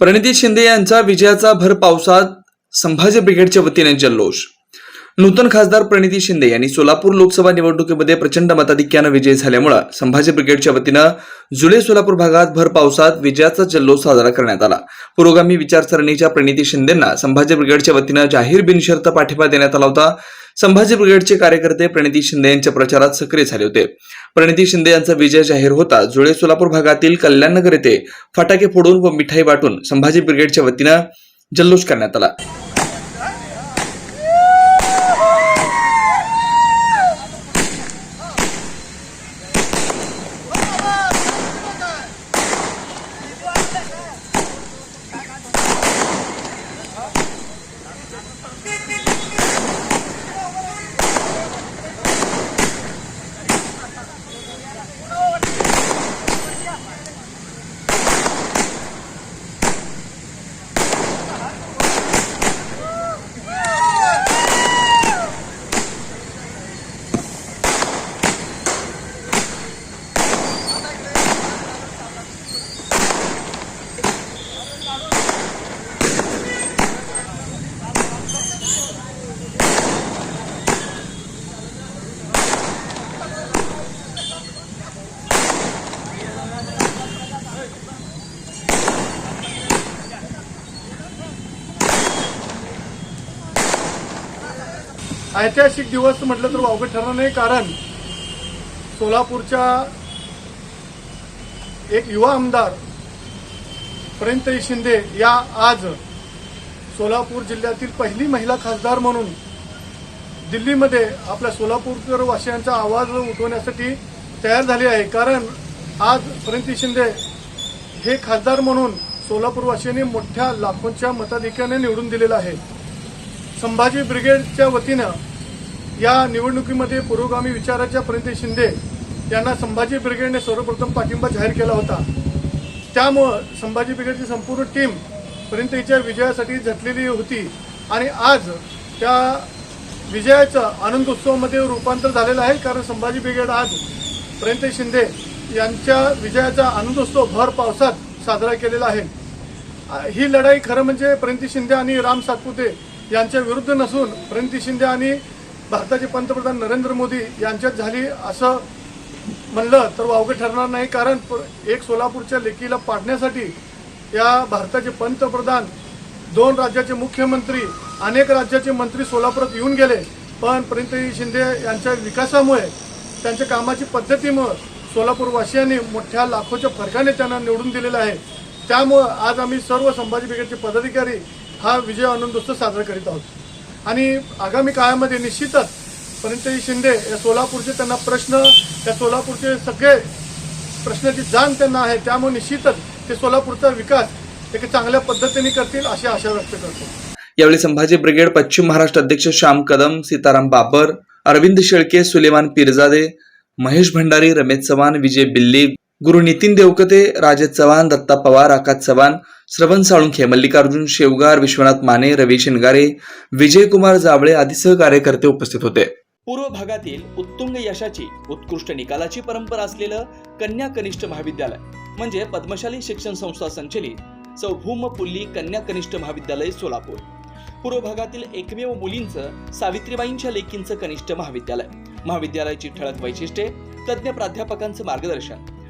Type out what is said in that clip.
प्रणिती शिंदे यांचा विजयाचा भर पावसात संभाजी ब्रिगेडच्या वतीने जल्लोष. नूतन खासदार प्रणिती शिंदे यांनी सोलापूर लोकसभा निवडणुकीमध्ये प्रचंड मताधिक्यानं विजयी झाल्यामुळे संभाजी ब्रिगेडच्या वतीनं जुलै सोलापूर भागात भर पावसात विजयाचा जल्लोष साजरा करण्यात आला. पुरोगामी विचारसरणीच्या प्रणिती शिंदेंना संभाजी ब्रिगेडच्या वतीनं जाहीर बिनशर्त पाठिंबा देण्यात आला होता. संभाजी ब्रिगेडचे कार्यकर्ते प्रणिती शिंदे यांच्या प्रचारात सक्रिय झाले होते. प्रणिती शिंदे यांचा विजय जाहीर होता. जुळे सोलापूर भागातील कल्याणनगर येथे फटाके फोडून व मिठाई वाटून संभाजी ब्रिगेडच्या वतीनं जल्लोष करण्यात आला. ऐतिहासिक दिवस म्हटलं तर वावगं ठरणार नाही कारण सोलापूरच्या एक युवा आमदार प्रेमताई शिंदे या आज सोलापूर जिल्ह्यातील पहिली महिला खासदार म्हणून दिल्लीमध्ये आपल्या सोलापूरकर वासियांचा आवाज उठवण्यासाठी तयार झाली आहे. कारण आज प्रेमती शिंदे हे खासदार म्हणून सोलापूरवासियांनी मोठ्या लाखोंच्या मताधिक्याने निवडून दिलेलं आहे. संभाजी ब्रिगेडच्या वतीनं या निवडणुकीमध्ये पुरोगामी विचाराच्या प्रणिती शिंदे यांना संभाजी ब्रिगेडने सर्वप्रथम पाठिंबा जाहीर केला होता. त्यामुळं संभाजी ब्रिगेडची संपूर्ण टीम प्रणितीच्या विजयासाठी झटलेली होती आणि आज त्या विजयाचं आनंदोत्सवामध्ये रूपांतर झालेलं आहे कारण संभाजी ब्रिगेड आज प्रणिती शिंदे यांच्या विजयाचा आनंदोत्सव भर पावसात साजरा केलेला आहे. ही लढाई खरं म्हणजे प्रणिती शिंदे आणि राम सातपुते यांच्या विरुद्ध नसून प्रणिती शिंदे आणि भारताचे पंतप्रधान नरेंद्र मोदी यांच्यात झाली असं म्हणलं तर वावगं ठरणार नाही कारण प- एक सोलापूरच्या लेकीला पाडण्यासाठी या भारताचे पंतप्रधान दोन राज्याचे मुख्यमंत्री अनेक राज्याचे मंत्री सोलापुरात येऊन गेले. पण प्रणिती शिंदे यांच्या विकासामुळे त्यांच्या कामाची पद्धतीमुळे सोलापूरवासियांनी मोठ्या लाखोच्या फरकाने त्यांना निवडून दिलेलं आहे. त्यामुळं आज आम्ही सर्व संभाजी ब्रिगेडचे पदाधिकारी हा विजय आनंदोत्सव साजरा करीत आहोत. आणि आगामी काळामध्ये निश्चितच प्रणिताई शिंदे या सोलापूरचे त्यांना प्रश्न त्या सोलापूरचे सगळे प्रश्नाची जाण त्यांना आहे त्यामुळे निश्चितच ते सोलापूरचा विकास एक चांगल्या पद्धतीने करतील अशी आशा व्यक्त करतो. यावेळी संभाजी ब्रिगेड पश्चिम महाराष्ट्र अध्यक्ष श्याम कदम सीताराम बाबर अरविंद शेळके सुलेमान पिरजादे महेश भंडारी रमेश चव्हाण विजय बिल्ली गुरु नितीन देवकते राजेश चव्हाण दत्ता पवार आकाश चव्हाण श्रवण साळुंखे मल्लिकार्जुन शेवगार विश्वनाथ माने रवी शिनगारे विजयकुमार जावळे आदी कार्यकर्ते उपस्थित होते. पूर्व भागातील उत्तुंग यशाची उत्कृष्ट निकालाची परंपरा असलेलं कन्या कनिष्ठ महाविद्यालय म्हणजे पद्मशाली शिक्षण संस्था संचलित चौभूम पुल्ली कन्या कनिष्ठ महाविद्यालय सोलापूर. पूर्व भागातील एकमेव मुलींचं सावित्रीबाईंच्या लेकींचं कनिष्ठ महाविद्यालय. महाविद्यालयाची ठळक वैशिष्ट्ये तज्ज्ञ प्राध्यापकांचं मार्गदर्शन